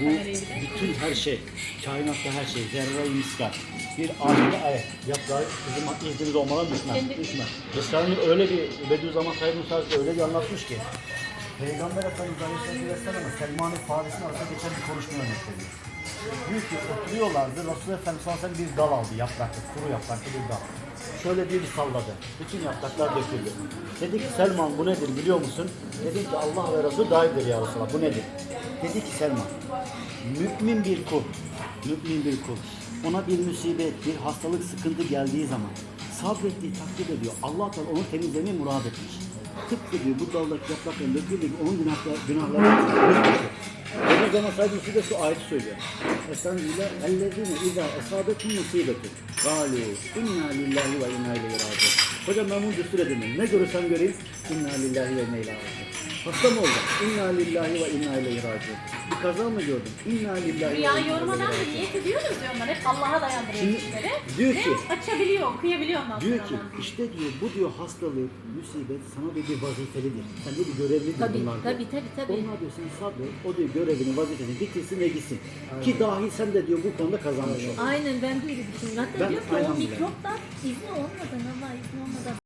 Bu bütün her şey, kainatta her şey, zerre-i miskal. Bir ağacında ayak, yaprağı bizim iznimiz olmadan düşmez. Düşmez. Esrarını öyle bir, Bediüzzaman Said Musa öyle bir anlatmış ki. Peygamber Efendimiz Aleyhisselatü Vesselam'a Selman-ı Farisi'nin arasında geçen bir konuşma örnek veriyor. Diyor ki oturuyorlardı, Resulullah Efendimiz sallallahu aleyhi ve sellem bir dal aldı, yapraklı, kuru yapraklı bir dal. Şöyle bir salladı, bütün yapraklar döküldü. Dedi ki Selman bu nedir biliyor musun? Dedim ki Allah ve Resul dahildir ya Resulallah, bu nedir? Dedi ki Selman, mümin bir kul, mümin bir kul. Ona bir musibet, bir hastalık, sıkıntı geldiği zaman sabrettiği takdir ediyor. Allah Teala onu temizlemeyi murad etmiş. Tıpkı diyor bu daldaki yaprakların döküldüğü onun günahları, günahları Zaman sadece de şu ayeti söylüyor. Estağfirullah. Ellezine izâ esabetum musibetun. Galu inna lillahi ve inna ileyhi raciun. Hocam ben bunu düstur edemiyorum. Ne görürsem göreyim. İnna lillahi ve inna ileyhi raciun. Hasta mı oldum? İnna lillahi ve inna ileyhi raciun. Bir kaza mı gördüm? İnna lillahi ve Rüya inna ileyhi yormadan da raciun. Allah'a dayandırıyor Şimdi işleri. diyor Ve ki- açabiliyor, okuyabiliyor ondan Diyor sonra ki ondan. işte diyor bu diyor hastalık, musibet sana diyor bir vazifelidir. Sen diyor bir görevlidir Tabii, bunlar diyor. tabii, tabii, tabii. Onlar diyor sen sabret, o diyor görevini, vazifesini bitirsin ve gitsin. Ki dahi sen de diyor bu konuda kazanmış ol. Aynen ben de öyle düşünüyorum. Hatta Ben diyor ki o aynen bile. mikroptan izni olmadan Allah izni olmadan